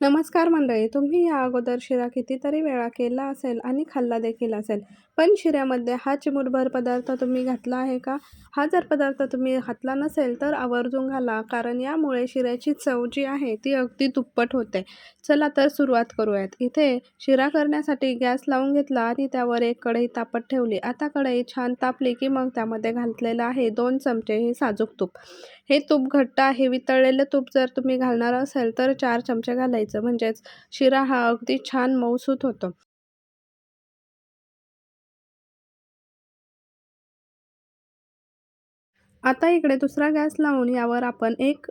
नमस्कार मंडळी तुम्ही या अगोदर शिरा कितीतरी वेळा केला असेल आणि खाल्ला देखील असेल. पण शिऱ्यामध्ये हा चिमूटभर पदार्थ तुम्ही घातला आहे का? हा जर पदार्थ तुम्ही घातला नसेल तर आवर्जून घाला कारण यामुळे शिऱ्याची चव जी आहे ती अगदी दुप्पट होते. चला तर सुरुवात करूयात. इथे शिरा करण्यासाठी गॅस लावून घेतला आणि त्यावर एक कढई तापत ठेवली. आता कढई छान तापली की मग त्यामध्ये घातलेलं आहे दोन चमचे हे साजूक तूप. हे तूप घट्ट आहे. वितळलेलं तूप जर तुम्ही घालणार असेल तर चार चमचे घालायचं. म्हणजेच शिरा हा अगदी छान मऊसूत होतो. आता इकडे दुसरा गॅस लावून यावर आपण एक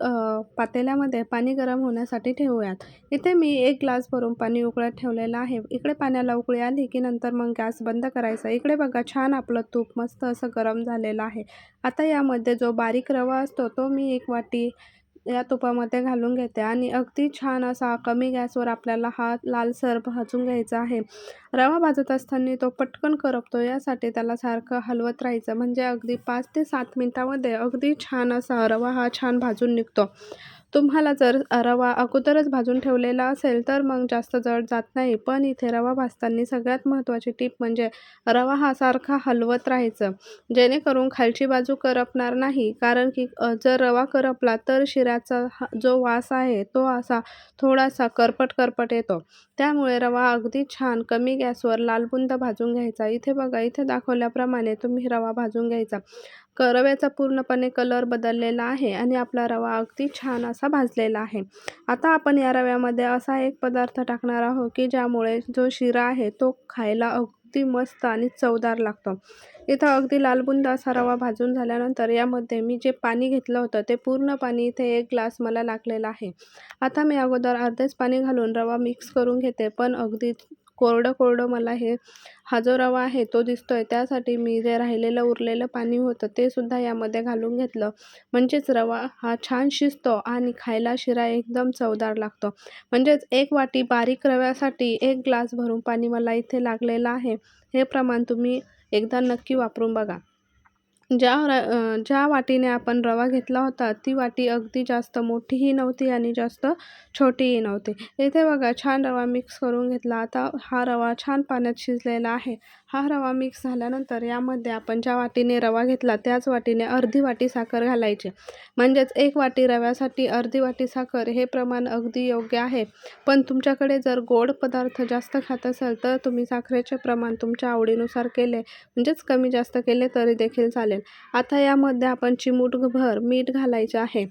पातेल्यामध्ये पाणी गरम होण्यासाठी ठेवूयात. इथे मी एक ग्लास भरून पाणी उकळत ठेवलेलं आहे. इकडे पाण्याला उकळी आली की नंतर मग गॅस बंद करायचा. इकडे बघा छान आपलं तूप मस्त असं गरम झालेलं आहे. आता यामध्ये जो बारीक रवा असतो तो मी एक वाटी या तुपामध्ये घालून घेते. आणि अगदी छान असा कमी गॅसवर आपल्याला हा लालसर भाजून घ्यायचा आहे. रवा भाजत असताना तो पटकन करपतो. यासाठी त्याला सारखं हलवत राहायचं. म्हणजे अगदी पाच ते सात मिनटामध्ये अगदी छान असा रवा हा छान भाजून निघतो. तुम्हाला जर रवा अगोदरच भाजून ठेवलेला असेल तर मग जास्त जड जात नाही. पण इथे रवा भाजताना सगळ्यात महत्त्वाची टीप म्हणजे रवा हा सारखा हलवत राहायचं. जेणेकरून खालची बाजू करपणार नाही. कारण की जर रवा करपला तर शिऱ्याचा जो वास आहे तो असा थोडासा करपट करपट येतो. त्यामुळे रवा अगदी छान कमी गॅसवर लालबुंद भाजून घ्यायचा. इथे बघा इथे दाखवल्याप्रमाणे तुम्ही रवा भाजून घ्यायचा. रव्याचा पूर्णपणे कलर बदललेला आहे आणि आपला रवा अगदी छान असा भाजलेला आहे. आता आपण या रव्यामध्ये असा एक पदार्थ टाकणार आहोत की ज्यामुळे जो शिरा आहे तो खायला अगदी मस्त आणि चवदार लागतो. इथं अगदी लालबुंद असा रवा भाजून झाल्यानंतर यामध्ये मी जे पाणी घेतलं होतं ते पूर्ण पाणी इथे एक ग्लास मला लागलेलं आहे. आता मी अगोदर अर्धेच पाणी घालून रवा मिक्स करून घेते पण अगदी कोरडं कोरडं मला हे हा जो रवा आहे तो दिसतो आहे त्यासाठी मी जे राहिलेलं उरलेलं पाणी होतं ते सुद्धा यामध्ये घालून घेतलं. म्हणजेच रवा हा छान शिजतो आणि खायला शिरा एकदम चवदार लागतो. म्हणजेच एक वाटी बारीक रव्यासाठी एक ग्लास भरून पाणी मला इथे लागलेलं आहे. हे प्रमाण तुम्ही एकदा नक्की वापरून बघा. ज्या र ज्या वाटीने आपण रवा घेतला होता ती वाटी अगदी जास्त मोठीही नव्हती आणि जास्त छोटीही नव्हती. इथे बघा छान रवा मिक्स करून घेतला. आता हा रवा छान पाण्यात शिजलेला आहे. हा रवा मिक्स झाल्यानंतर यामध्ये आपण ज्या वाटीने रवा घेतला त्याच वाटीने अर्धी वाटी साखर घालायची. म्हणजेच एक वाटी रव्यासाठी अर्धी वाटी साखर हे प्रमाण अगदी योग्य आहे. पण तुमच्याकडे जर गोड पदार्थ जास्त खात असाल तर तुम्ही साखरेचे प्रमाण तुमच्या आवडीनुसार केले. म्हणजेच कमी जास्त केले तरी देखील चालेल. आता यामध्ये आपण चिमूटभर मीठ घालायचे आहे.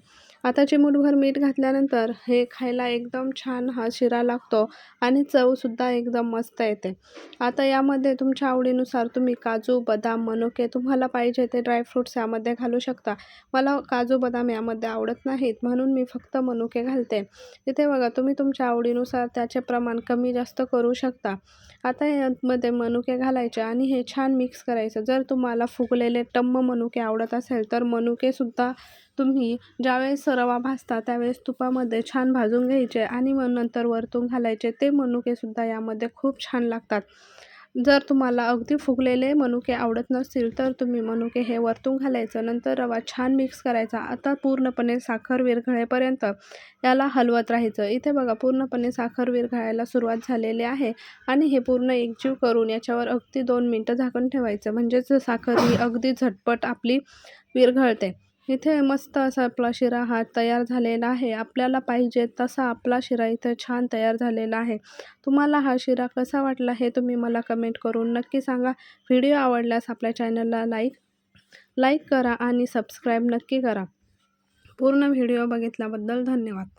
आता चिमूटभर मीठ घातल्यानंतर हे खायला एकदम छान हा शिरा लागतो आणि चवसुद्धा एकदम मस्त येते. आता यामध्ये तुमच्या आवडीनुसार तुम्ही काजू बदाम मनुके तुम्हाला पाहिजे ते ड्रायफ्रूट्स यामध्ये घालू शकता. मला काजू बदाम यामध्ये आवडत नाहीत म्हणून मी फक्त मनुके घालते. इथे बघा तुम्ही तुमच्या आवडीनुसार त्याचे प्रमाण कमी जास्त करू शकता. आता यामध्ये मनुके घालायचे आणि हे छान मिक्स करायचं. जर तुम्हाला फुगलेले टम्म मनुके आवडत असेल तर मनुकेसुद्धा तुम्ही ज्यावेळेस रवा भाजता त्यावेळेस तुपामध्ये छान भाजून घ्यायचे आणि मग नंतर वरतून घालायचे. ते मनुकेसुद्धा यामध्ये खूप छान लागतात. जर तुम्हाला अगदी फुगलेले मनुके आवडत नसतील तर तुम्ही मनुके हे वरतून घालायचं. नंतर रवा छान मिक्स करायचा. आता पूर्णपणे साखर विरघळेपर्यंत याला हलवत राहायचं. इथे बघा पूर्णपणे साखर विरघळायला सुरुवात झालेली आहे आणि हे पूर्ण एकजीव करून याच्यावर अगदी दोन मिनटं झाकण ठेवायचं. म्हणजेच साखर ही अगदी झटपट आपली विरघळते. इथे मस्त असा आपला शिरा हा तयार झालेला आहे. आपल्याला पाहिजे तसा आपला शिरा इथे छान तयार झालेला आहे. तुम्हाला हा शिरा कसा वाटला हे तुम्ही मला कमेंट करून नक्की सांगा. व्हिडिओ आवडल्यास आपल्या चॅनलला लाईक लाईक करा आणि सबस्क्राईब नक्की करा. पूर्ण व्हिडिओ बघितल्याबद्दल धन्यवाद.